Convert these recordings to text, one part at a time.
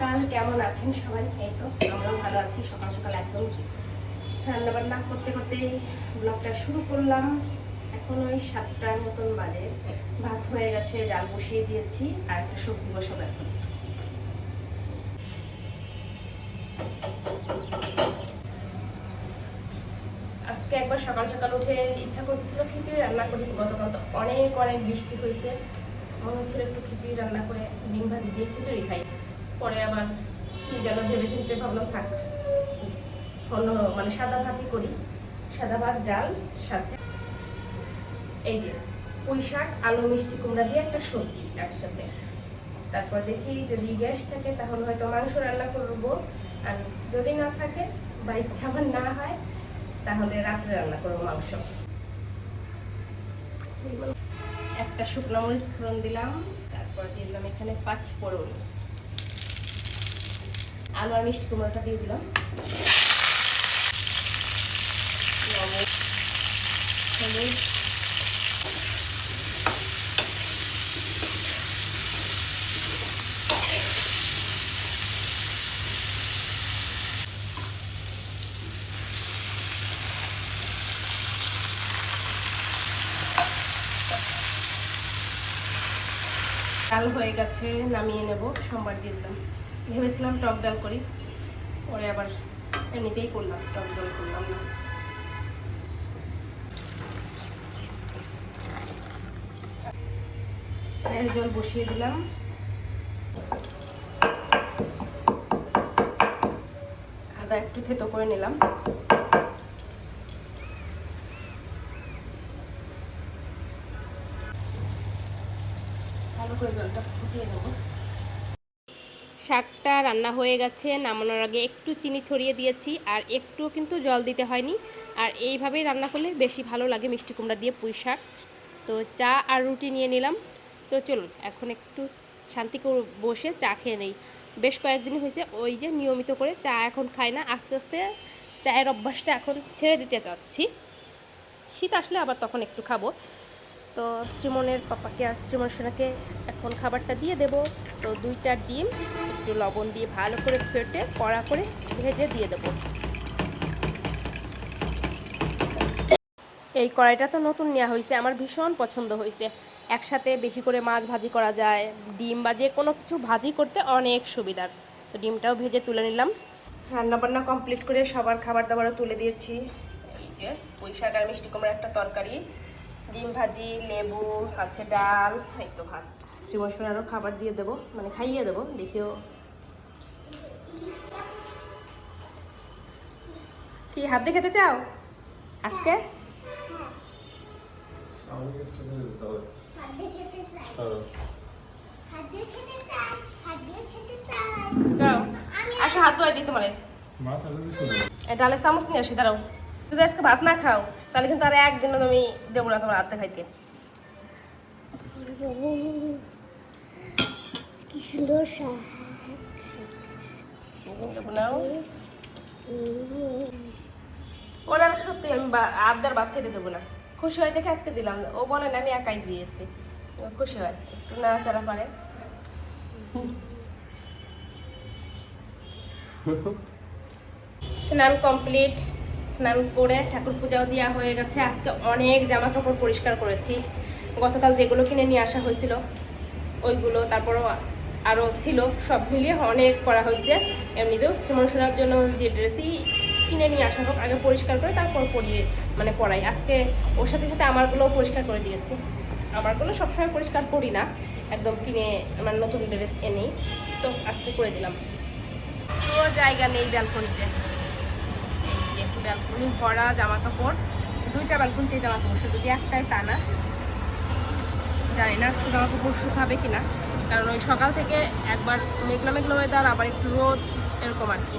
সকাল কেমন আছেন সবাই? এই তো, আমরাও ভালো আছি, সকাল সকাল একদম রান্না বান্না করতে করতে ব্লগটা শুরু করলাম। এখন ওই সাতটার মতন বাজে। ভাত হয়ে গেছে, ডাল বসিয়ে দিয়েছি, আর একটা সবজি বসাবো এখন। আজকে একবার সকাল সকাল উঠে ইচ্ছা করতেছিল খিচুড়ি রান্না করি। গতকাল তো অনেক অনেক বৃষ্টি হয়েছে। মনে হচ্ছিল একটু খিচুড়ি রান্না করে ডিম ভাজি দিয়ে খিচুড়ি খাই। পরে আবার কি যেন ভেবে চিনতে ভাবলাম, থাক। অন্য মানে সাদা ভাতই করি। সাদা ভাত, ডাল, সাথে এই যে পুঁই শাক, আলু, মিষ্টি কুমড়া দিয়ে একটা সবজি একসাথে। তারপর দেখি যদি গ্যাস থাকে তাহলে হয়তো মাংস রান্না করব। আর যদি না থাকে বা ইচ্ছা আমার না হয়, তাহলে রাত্রে রান্না করব মাংস। একটা শুকনো মরিচ ফোড়ন দিলাম। তারপর দিলাম এখানে পাঁচ ফোড়ন। আলু আর মিষ্টি কুমড়োটা দিয়ে দিলাম। ডাল হয়ে গেছে নামিয়ে নেব। সোমবার দিয়ে দিলাম। ভেবেছিলাম টক ডাল করি। পরে আবার এমনিতেই করলাম, টক ডাল করলাম না। চায়ের জল বসিয়ে দিলাম। আদা একটু থেতো করে নিলাম। ভালো করে জলটা ফুটিয়ে নেব। শাকটা রান্না হয়ে গেছে, নামানোর আগে একটু চিনি ছড়িয়ে দিয়েছি আর একটুও কিন্তু জল দিতে হয়নি। আর এইভাবেই রান্না করলে বেশি ভালো লাগে মিষ্টি কুমড়া দিয়ে পুঁই শাক। তো চা আর রুটি নিয়ে নিলাম। তো চলুন, এখন একটু শান্তি করে বসে চা খেয়ে নেই। বেশ কয়েকদিন হয়েছে ওই যে নিয়মিত করে চা এখন খাই না, আস্তে আস্তে চায়ের অভ্যাসটা এখন ছেড়ে দিতে চাচ্ছি। শীত আসলে আবার তখন একটু খাব। তো শ্রীমনের পাপাকে আর শ্রীমন সোনাকে এখন খাবারটা দিয়ে দেব। তো দুইটা ডিম, একটু লবণ দিয়ে ভালো করে ফেটে কড়া করে ভেজে দিয়ে দেব। এই কড়াইটা তো নতুন নেওয়া হয়েছে, আমার ভীষণ পছন্দ হয়েছে। একসাথে বেশি করে মাছ ভাজি করা যায়, ডিম বা যে কোনো কিছু ভাজি করতে অনেক সুবিধার। তো ডিমটাও ভেজে তুলে নিলাম। রান্নাবান্না কমপ্লিট করে সবার খাবার দাবারও তুলে দিয়েছি। এই যে পুঁই শাক আর মিষ্টি কুমড়া একটা তরকারি। ডিম ভাজি লেবু আছে ডাল এই তো ভাত। শ্রীমশনারও খাবার দিয়ে দেবো মানে খাইয়ে দেবো দেখিও। কি হাত দিয়ে খেতে চাও? আজকে? চাই। হ্যাঁ। চাই হাতে খেতে চাই। যাও। আসো হাত ধোয়াই দিই তোমার। মা তাহলে কিছু নেই ডালে চামচ নিয়ে আসি দাঁড়াও। যদি আজকে ভাত না খাও? তাহলে কিন্তু আর একদিনও তুমি দেবো না তোমার হাতে খাইতে। ওরা সত্যি আমি বা- আবদার ভাত খেতে দেবো না। খুশি হয় দেখে আজকে দিলাম। ও বলে না আমি একাই দিয়েছি। ও খুশি হয় একটু নাড়াচাড়া পারে স্নান কমপ্লিট। স্নান করে ঠাকুর পূজাও দেওয়া হয়ে গেছে। আজকে অনেক জামা কাপড় পরিষ্কার করেছি। গতকাল যেগুলো কিনে নিয়ে আসা হয়েছিল, ওইগুলো তারপরও আরও ছিল। সব মিলিয়ে অনেক করা হয়েছে। এমনিতেও শ্রীমনসোনার জন্য যে ড্রেসই কিনে নিয়ে আসা হোক, আগে পরিষ্কার করে তারপর পরিয়ে মানে পরাই। আজকে ওর সাথে সাথে আমারগুলোও পরিষ্কার করে দিয়েছি। আমারগুলো সবসময় পরিষ্কার করি না। একদম কিনে আমার নতুন ড্রেস এনেই। তো আজকে করে দিলাম। পুরো জায়গা নেই ব্যালকনিতে। ব্যালকনি ভরা জামা কাপড় দুইটা ব্যালকনিতে জামা কাপড় শুধু যে একটাই তা না। জানি না আজকে জামা কাপড় শুকাবে কিনা। কারণ ওই সকাল থেকে একবার মেঘলা মেঘলা ওয়েদার আবার একটু রোদ এরকম আর কি।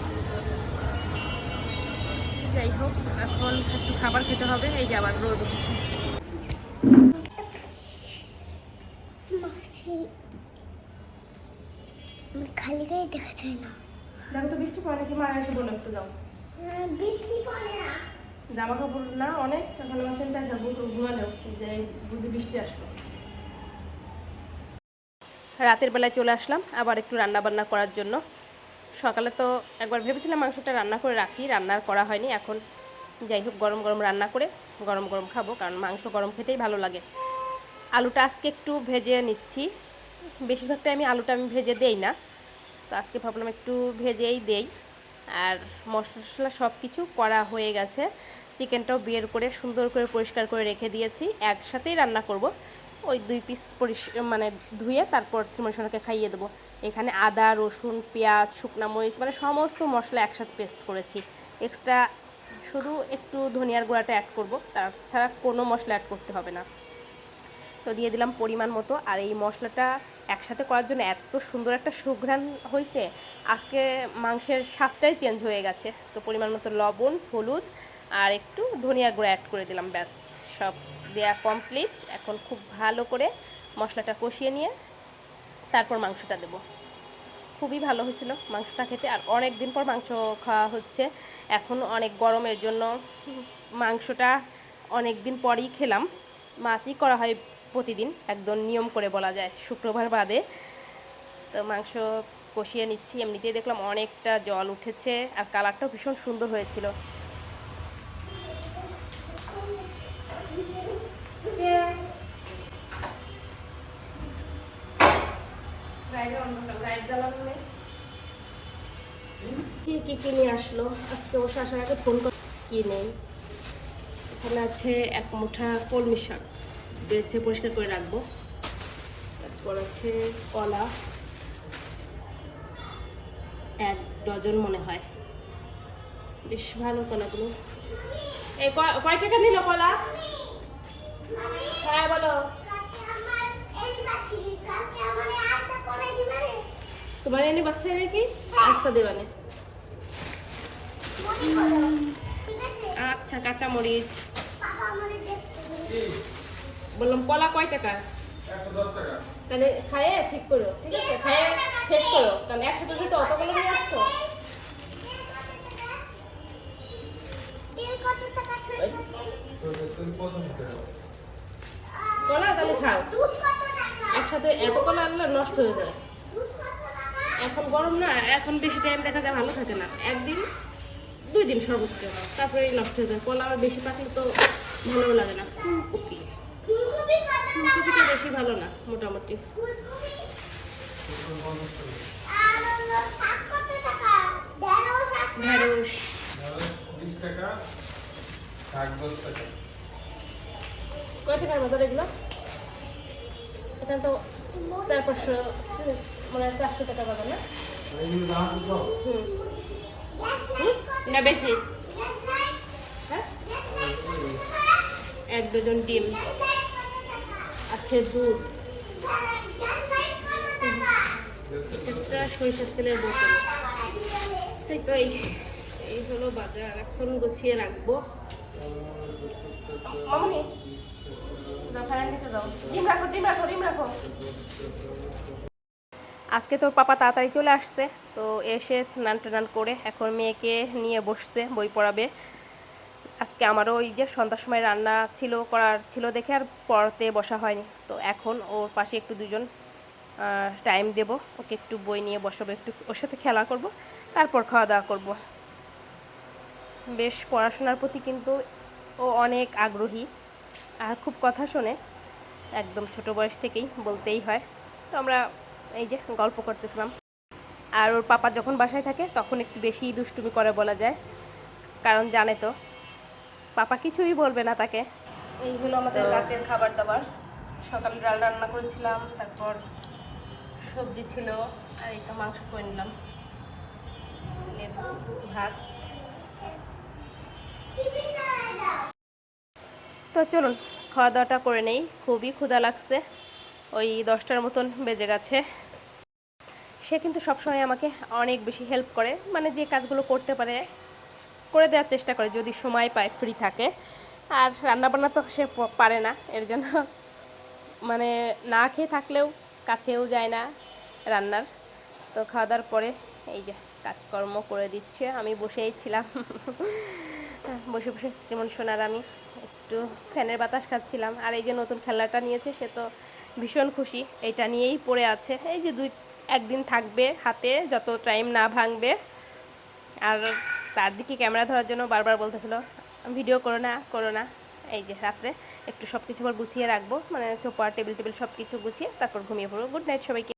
যাই হোক এখন একটু খাবার খেতে হবে এই যে আবার রোদ উঠেছে। খালি গায়ে দেখা যায় না। দেখো তো বৃষ্টি পড়ে নাকি? মারা এসে বলে একটু যাও। জামা কাপড় না অনেক, এখন আমার সেন্টার যে বুঝি বৃষ্টি রাতের বেলায় চলে আসলাম, আবার একটু রান্না বান্না করার জন্য। সকালে তো একবার ভেবেছিলাম মাংসটা রান্না করে রাখি রান্নার করা হয়নি। এখন যাই হোক, গরম গরম রান্না করে গরম গরম খাব, কারণ মাংস গরম খেতেই ভালো লাগে। আলুটা আজকে একটু ভেজে নিচ্ছি। বেশিরভাগটা আমি আলুটা আমি ভেজে দেই না। তো আজকে ভাবলাম একটু ভেজেই দেই। আর মশলা টশলা সব কিছু করা হয়ে গেছে। চিকেনটাও বের করে সুন্দর করে পরিষ্কার করে রেখে দিয়েছি। একসাথেই রান্না করব। ওই দুই পিস পরিষ মানে ধুয়ে তারপর শ্রীমনসোনাকে খাইয়ে দেবো। এখানে আদা, রসুন, পেঁয়াজ, শুকনা মরিচ মানে সমস্ত মশলা একসাথে পেস্ট করেছি। এক্সট্রা শুধু একটু ধনিয়ার গুঁড়াটা অ্যাড করব। তাছাড়া কোনো মশলা অ্যাড করতে হবে না। তো দিয়ে দিলাম পরিমাণ মতো। আর এই মশলাটা একসাথে করার জন্য এত সুন্দর একটা সুঘ্রাণ হয়েছে আজকে মাংসের স্বাদটাই চেঞ্জ হয়ে গেছে। তো পরিমাণ মতো লবণ, হলুদ আর একটু ধনিয়া গুঁড়ো অ্যাড করে দিলাম, ব্যাস। সব দেয়া কমপ্লিট এখন খুব ভালো করে মশলাটা কষিয়ে নিয়ে তারপর মাংসটা দেবো। খুবই ভালো হয়েছিল মাংসটা খেতে। আর অনেক দিন পর মাংস খাওয়া হচ্ছে। এখন অনেক গরমের জন্য মাংসটা অনেক দিন পরেই খেলাম। মাছই করা হয় প্রতিদিন একদম নিয়ম করে বলা যায়। শুক্রবার বাদে তো মাংস কষিয়ে নিচ্ছি। এমনিতেই দেখলাম অনেকটা জল উঠেছে আর কালারটাও ভীষণ সুন্দর হয়েছিল। কি কি নিয়ে আসলো? আজকে ও আগে ফোন করে কি নেই? এখানে আছে এক মুঠা কলমি শাক। বেছে পরিষ্কার করে রাখব। তারপর আছে কলা। এক ডজন মনে হয়। বেশ ভালো কলাগুলো। এই কয় টাকা নিল কলা? হ্যাঁ বলো। তোমার এনে বাসায় নাকি আস্তা দেবানে আছে আচ্ছা কাঁচা মরিচ বললাম, কলা কয় টাকা? তাহলে খায়ে, ঠিক করো, ঠিক আছে? খায়ে, শেষ করো। কারণ একসাথে যেহেতু অতগুলো নিয়ে আসছো। কলা তাহলে খাও। একসাথে এত কলা আনলে নষ্ট হয়ে যায়। এখন গরম না, এখন বেশি টাইম দেখা যায় ভালো থাকে না। একদিন, দুই দিন সর্বোচ্চ। তারপরে নষ্ট হয়ে যায়। কলা আবার বেশি পাকলে তো ভালো লাগে না। ফুলকপি ফুলকপি ফুলকপিটা বেশি ভালো না মোটামুটি। ফুলকপি? আর শাক কত টাকা? ঢেঁড়স বিশ টাকা শাক দশ টাকা। কয় টাকার মতো এগুলো এখানে তো চার পাঁচশো মানে চারশো টাকা পাবে না? না বেশি। হ্যাঁ? এক ডজন ডিম গ্যাস লাইট কত টাকা আছে দুধ। একটা সরিষার তেলের বোতল। এই তো এই এই হলো বাজার। এখন গুছিয়ে রাখব। মামনি আজকে তোর পাপা তাড়াতাড়ি চলে আসছে তো এসে স্নান টান করে এখন মেয়েকে নিয়ে বসছে বই পড়াবে। আজকে আমারও ওই যে সন্ধ্যার সময় রান্না ছিল, করার ছিল দেখে আর পড়তে বসা হয়নি। তো এখন ওর পাশে একটু দুজন টাইম দেব। ওকে একটু বই নিয়ে বসাবো, একটু ওর সাথে খেলা করব, তারপর খাওয়া দাওয়া করব। বেশ পড়াশোনার প্রতি কিন্তু ও অনেক আগ্রহী। আর খুব কথা শোনে, একদম ছোট বয়স থেকেই বলতেই হয়। তো আমরা এই যে গল্প করতেছিলাম। আর ওর পাপা যখন বাসায় থাকে, তখন একটু বেশি দুষ্টুমি করে বলা যায়। কারণ জানে তো পাপা কিছুই বলবে না তাকে। এই হলো আমাদের রাতের খাবার দাবার সকালে ডাল রান্না করেছিলাম তারপর সবজি ছিল আর এই তো মাংস করে নিলাম। লেবু ভাত। তো চলুন খাওয়া দাওয়াটা করে নেই। খুবই ক্ষুধা লাগছে। ওই দশটার মতন বেজে গেছে। সে কিন্তু সবসময় আমাকে অনেক বেশি হেল্প করে। মানে যে কাজগুলো করতে পারে করে দেওয়ার চেষ্টা করে যদি সময় পায় ফ্রি থাকে। আর রান্নাবান্না তো সে পারে না, এর জন্য মানে না খেয়ে থাকলেও কাছেও যায় না রান্নার। তো খাওয়া দাওয়ার পরে এই যে কাজকর্ম করে দিচ্ছে, আমি বসেই ছিলাম। বসে বসে শ্রীমন সোনার আমি একটু ফ্যানের বাতাস খাচ্ছিলাম। আর এই যে নতুন খেলাটা নিয়েছে, সে তো ভীষণ খুশি। এটা নিয়েই পড়ে আছে। এই যে দুই, একদিন থাকবে হাতে, যত টাইম না ভাঙবে। আর তার দিকে ক্যামেরা ধরার জন্য বারবার বলতেছিল, ভিডিও করো না করো না। এই যে রাত্রে একটু সব কিছু আবার গুছিয়ে রাখব মানে চোপা টেবিল টেবিল সব কিছু গুছিয়ে তারপর ঘুমিয়ে পড়ব। গুড নাইট সবাইকে।